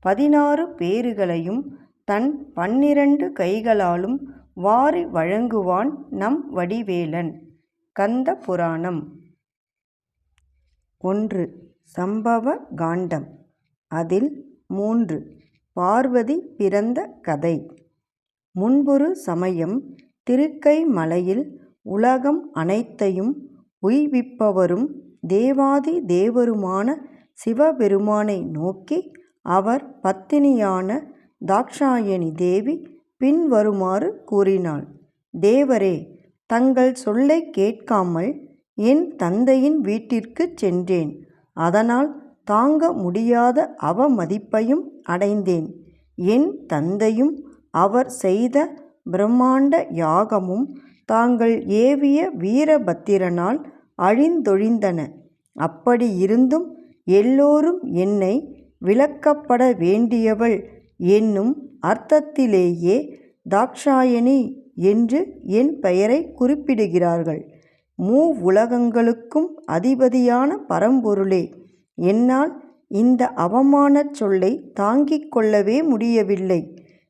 பதினாறு பேறுகளையும் தன் பன்னிரண்டு கைகளாலும் வாரி வழங்குவான் நம் வடிவேலன். கந்த புராணம். ஒன்று. சம்பவ காண்டம். அதில் மூன்று. பார்வதி பிறந்த கதை. முன்பொரு சமயம் திருக்கை மலையில் உலகம் அனைத்தையும் உய்விப்பவரும் தேவாதி தேவருமான சிவபெருமானை நோக்கி அவர் பத்தினியான தாக்ஷாயணி தேவி பின்வருமாறு கூறினாள் தேவரே தங்கள் சொல்லை கேட்காமல் என் தந்தையின் வீட்டிற்குச் சென்றேன். அதனால் தாங்க முடியாத அவமதிப்பையும் அடைந்தேன். என் தந்தையும் அவர் செய்த பிரம்மாண்ட யாகமும் தாங்கள் ஏவிய வீரபத்திரனால் அழிந்தொழிந்தன. அப்படியிருந்தும் எல்லோரும் என்னை விளக்கப்பட வேண்டியவள் என்னும் அர்த்தத்திலேயே தாக்ஷாயணி என்று என் பெயரை குறிப்பிடுகிறார்கள். மூவுலகங்களுக்கும் அதிபதியான பரம்பொருளே என்னால் இந்த அவமானச் சொல்லை தாங்கிக் கொள்ளவே முடியவில்லை.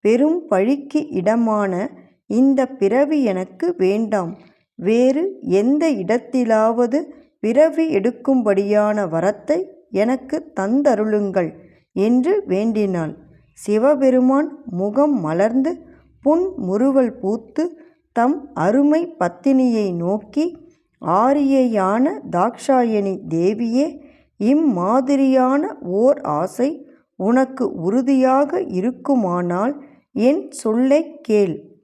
பெரும் பழிக்கு இடமான இந்த பிறவி எனக்கு வேண்டாம். வேறு எந்த இடத்திலாவது பிறவி எடுக்கும்படியான வரத்தை எனக்கு தந்தருளுங்கள் என்று வேண்டினாள் சிவபெருமான் முகம் மலர்ந்து புன்முறுவல் பூத்து தம் அருமை பத்தினியை நோக்கி ஆரியையான தாக்ஷாயணி தேவியே இம்மாதிரியான ஓர் ஆசை உனக்கு உறுதியாக இருக்குமானால் என் சொல்லைக் கேள்.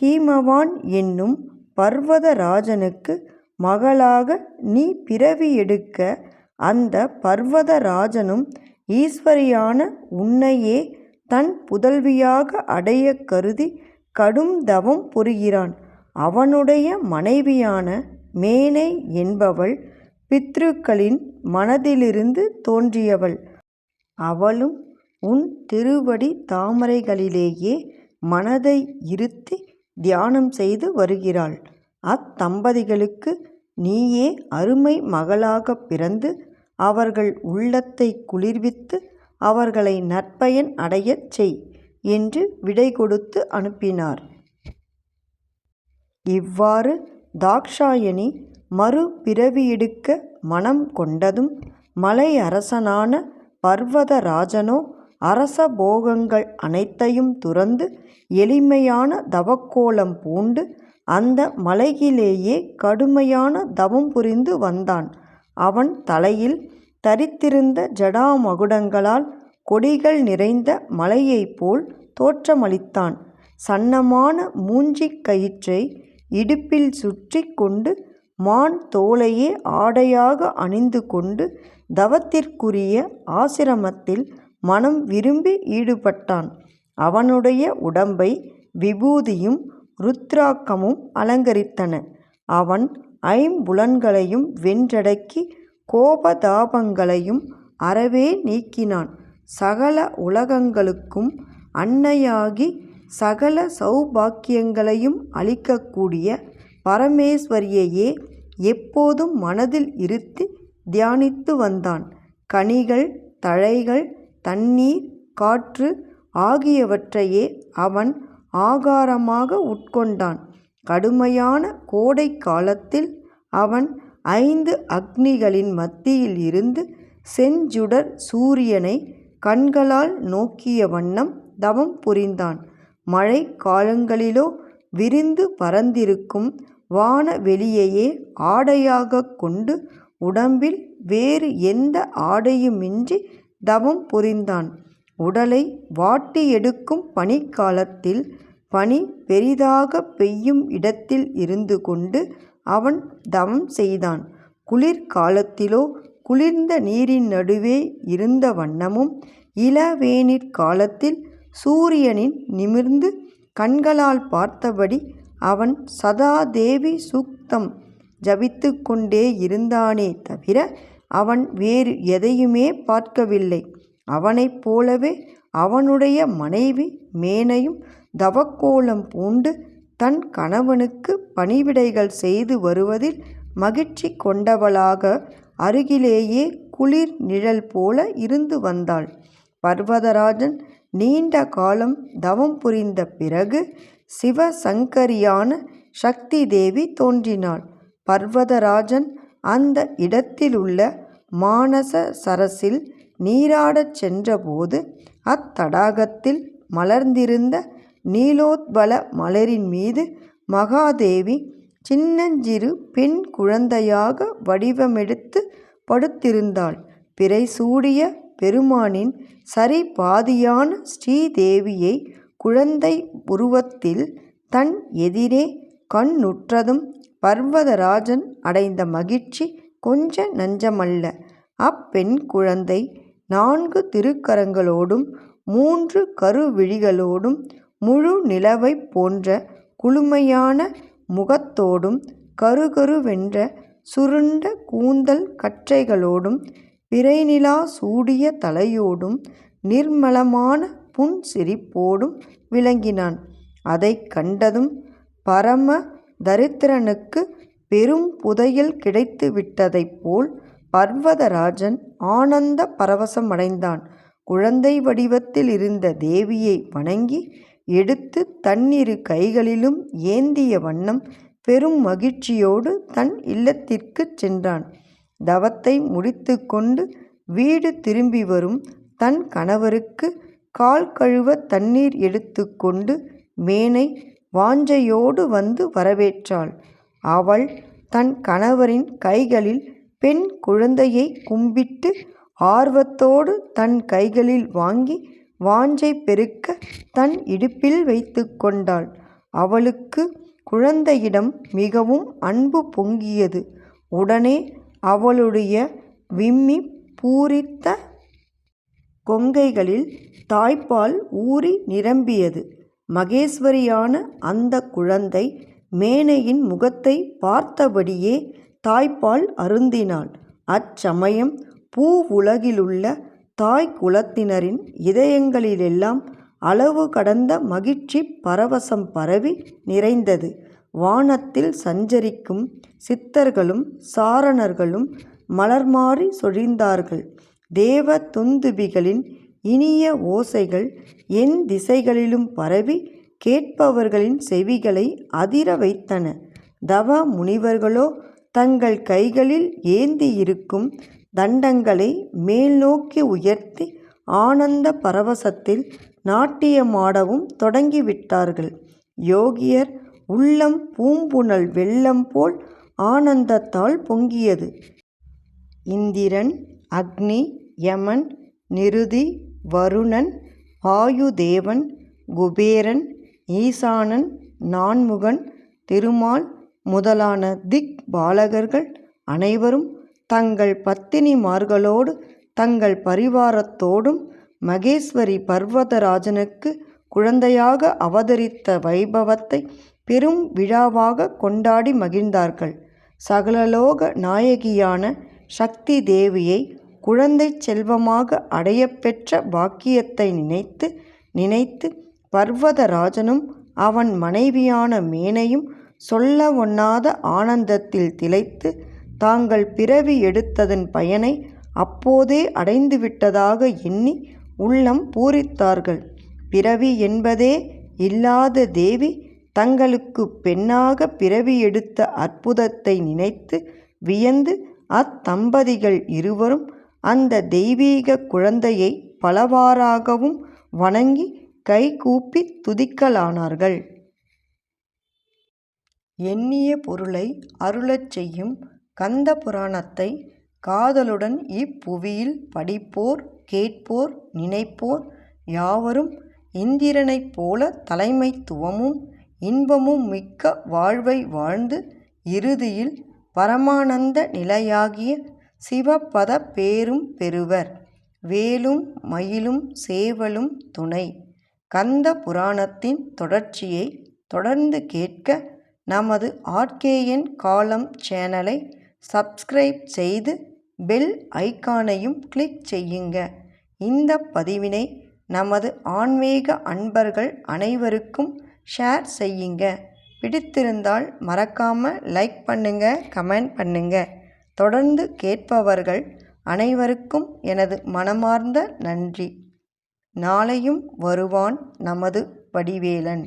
ஹீமவான் என்னும் பர்வதராஜனுக்கு மகளாக நீ பிறவி எடுக்க அந்த பர்வதராஜனும் ஈஸ்வரியான உன்னையே தன் புதல்வியாக அடைய கருதி கடும் தவம் புரிகிறான். அவனுடைய மனைவியான மேனை என்பவள் பித்ருக்களின் மனதிலிருந்து தோன்றியவள். அவளும் உன் திருவடி தாமரைகளிலேயே மனதை இருத்தி தியானம் செய்து வருகிறாள். அத்தம்பதிகளுக்கு நீயே அருமை மகளாகப் பிறந்து அவர்கள் உள்ளத்தை குளிர்வித்து அவர்களை நற்பயன் அடையச் செய் என்று விடை கொடுத்து அனுப்பினார் இவ்வாறு தாக்ஷாயணி மறுபிறவியெடுக்க மனம் கொண்டதும் மலை அரசனான பர்வதராஜனோ அரச போகங்கள் அனைத்தையும் துறந்து எளிமையான தவக்கோலம் பூண்டு அந்த மலையிலேயே கடுமையான தவம் புரிந்து வந்தான். அவன் தலையில் தரித்திருந்த ஜடாமகுடங்களால் கொடிகள் நிறைந்த மலையைப் போல் தோற்றமளித்தான். சன்னமான மூஞ்சிக் கயிற்றை இடுப்பில் சுற்றி கொண்டு மான் தோலையே ஆடையாக அணிந்து கொண்டு தவத்திற்குரிய ஆசிரமத்தில் மனம் விரும்பி ஈடுபட்டான். அவனுடைய உடம்பை விபூதியும் ருத்ராக்கமும் அலங்கரித்தன. அவன் ஐம்புலன்களையும் வென்றடக்கி கோபதாபங்களையும் அறவே நீக்கினான். சகல உலகங்களுக்கும் அன்னையாகி சகல சௌபாக்கியங்களையும் அளிக்கக்கூடிய பரமேஸ்வரியையே எப்போதும் மனதில் இருத்தி தியானித்து வந்தான். கனிகள் தழைகள் தண்ணீர் காற்று ஆகியவற்றையே அவன் ஆகாரமாக உட்கொண்டான். கடுமையான கோடை காலத்தில் அவன் ஐந்து அக்னிகளின் மத்தியில் இருந்து செஞ்சுடர் சூரியனை கண்களால் நோக்கிய வண்ணம் தவம் புரிந்தான். மழை காலங்களிலோ விரிந்து பரந்திருக்கும் வானவெளியையே ஆடையாகக் கொண்டு உடம்பில் வேறு எந்த ஆடையுமின்றி தவம் புரிந்தான். உடலை வாட்டியெடுக்கும் பனிக்காலத்தில் பனி பெரிதாக பெய்யும் இடத்தில் இருந்து கொண்டு அவன் தவம் செய்தான். குளிர்காலத்திலோ குளிர்ந்த நீரின் நடுவே இருந்த வண்ணமும் இளவேனிற் காலத்தில் சூரியனின் நிமிர்ந்து கண்களால் பார்த்தபடி அவன் சதா தேவி சூக்தம் ஜபித்து கொண்டே இருந்தானே தவிர அவன் வேறு எதையுமே பார்க்கவில்லை. அவனைப் போலவே அவனுடைய மனைவி மேனையும் தவக்கோலம் பூண்டு தன் கணவனுக்கு பணிவிடைகள் செய்து வருவதில் மகிழ்ச்சி கொண்டவளாக அருகிலேயே குளிர் நிழல் போல இருந்து வந்தாள். பர்வதராஜன் நீண்ட காலம் தவம் புரிந்த பிறகு சிவசங்கரியான சக்தி தேவி தோன்றினாள். பர்வதராஜன் அந்த இடத்திலுள்ள மானச சரசில் நீராடச் சென்றபோது அத்தடாகத்தில் மலர்ந்திருந்த நீலோத்பல மலரின் மீது மகாதேவி சின்னஞ்சிறு பெண் குழந்தையாக வடிவமெடுத்து படுத்திருந்தாள். பிறை சூடிய பெருமானின் சரி பாதியான ஸ்ரீதேவியை குழந்தை உருவத்தில் தன் எதிரே கண்ணுற்றதும் பர்வதராஜன் அடைந்த மகிழ்ச்சி கொஞ்ச நஞ்சமல்ல. அப்பெண் குழந்தை நான்கு திருக்கரங்களோடும் மூன்று கருவிழிகளோடும் முழு நிலவைப் போன்ற குளுமையான முகத்தோடும் கருகருவென்ற சுருண்ட கூந்தல் கற்றைகளோடும் பிறைநிலா சூடிய தலையோடும் நிர்மலமான புன்சிரிப்போடும் விளங்கினான். அதைக் கண்டதும் பரம தரித்திரனுக்கு பெரும் புதையல் கிடைத்து விட்டதைப் போல் பர்வதராஜன் ஆனந்த பரவசமடைந்தான். குழந்தை வடிவத்தில் இருந்த தேவியை வணங்கி எடுத்து தன்னிரு கைகளிலும் ஏந்திய வண்ணம் பெரும் மகிழ்ச்சியோடு தன் இல்லத்திற்குச் சென்றான். தவத்தை முடித்து கொண்டு வீடு திரும்பிவரும் தன் கணவருக்கு கால் கழுவத் தண்ணீர் எடுத்து கொண்டு மேனை வாஞ்சையோடு வந்து வரவேற்றாள். அவள் தன் கணவரின் கைகளில் பெண் குழந்தையை கும்பிட்டு ஆர்வத்தோடு தன் கைகளில் வாங்கி வாஞ்சை பெருக்கத் தன் இடுப்பில் வைத்து கொண்டாள். அவளுக்கு குழந்தையிடம் மிகவும் அன்பு பொங்கியது. உடனே அவளுடைய விம்மி பூரித்த கொங்கைகளில் தாய்ப்பால் ஊறி நிரம்பியது. மகேஸ்வரியான அந்த குழந்தை மேனையின் முகத்தை பார்த்தபடியே தாய்ப்பால் அருந்தினாள். அச்சமயம் பூவுலகிலுள்ள தாய் குலத்தினரின் இதயங்களிலெல்லாம் அளவு கடந்த மகிழ்ச்சி பரவசம் பரவி நிறைந்தது. வானத்தில் சஞ்சரிக்கும் சித்தர்களும் சாரணர்களும் மலர்மாறி சொழிந்தார்கள் தேவ துந்துபிகளின் இனிய ஓசைகள் என் திசைகளிலும் பரவி கேட்பவர்களின் செவிகளை அதிர வைத்தன. தவ முனிவர்களோ தங்கள் கைகளில் ஏந்தியிருக்கும் தண்டங்களை மேல்நோக்கி உயர்த்தி ஆனந்த பரவசத்தில் நாட்டியமாடவும் தொடங்கிவிட்டார்கள். யோகியர் உள்ளம் பூம்புணல் வெள்ளம் போல் ஆனந்தத்தால் பொங்கியது. இந்திரன் அக்னி யமன் நிருதி வருணன் வாயுதேவன் குபேரன் ஈசானன் நான்முகன் திருமால் முதலான திக் பாலகர்கள் அனைவரும் தங்கள் பத்தினிமார்களோடு தங்கள் பரிவாரத்தோடும் மகேஸ்வரி பர்வதராஜனுக்கு குழந்தையாக அவதரித்த வைபவத்தை பெரும் விழாவாக கொண்டாடி மகிழ்ந்தார்கள். சகலலோக நாயகியான சக்தி தேவியை குழந்தை செல்வமாக அடையப்பெற்ற பாக்கியத்தை நினைத்து நினைத்து பர்வதராஜனும் அவன் மனைவியான மேனையும் சொல்லவொண்ணாத ஆனந்தத்தில் திளைத்து தாங்கள் பிறவி எடுத்ததன் பயனை அப்போதே அடைந்துவிட்டதாக எண்ணி உள்ளம் பூரித்தார்கள். பிறவி என்பதே இல்லாத தேவி தங்களுக்குப் பிறவி எடுத்த அற்புதத்தை நினைத்து வியந்து அத்தம்பதிகள் இருவரும் அந்த தெய்வீக குழந்தையை பலவாறாகவும் வணங்கி கைகூப்பி துதிக்கலானார்கள். எண்ணிய பொருளை அருளச் செய்யும் கந்த புராணத்தை காதலுடன் இப்புவியில் படிப்போர் கேட்போர் நினைப்போர் யாவரும் இந்திரனைப் போல தலைமைத்துவமும் இன்பமும் மிக்க வாழ்வை வாழ்ந்து இறுதியில் பரமானந்த நிலையாகிய சிவபத பேரும் பெறுவர். வேலும் மயிலும் சேவலும் துணை! கந்த புராணத்தின் தொடர்ச்சியை தொடர்ந்து கேட்க நமது ஆர்கேஎன் காலம் சேனலை சப்ஸ்கிரைப் செய்து பெல் ஐகானையும் கிளிக் செய்யுங்க. இந்த பதிவினை நமது ஆன்மீக அன்பர்கள் அனைவருக்கும் ஷேர் செய்யுங்க. பிடித்திருந்தால் மறக்காமல் லைக் பண்ணுங்க கமெண்ட் பண்ணுங்க. தொடர்ந்து கேட்பவர்கள் அனைவருக்கும் எனது மனமார்ந்த நன்றி. நாளையும் வருவான் நமது வடிவேலன்.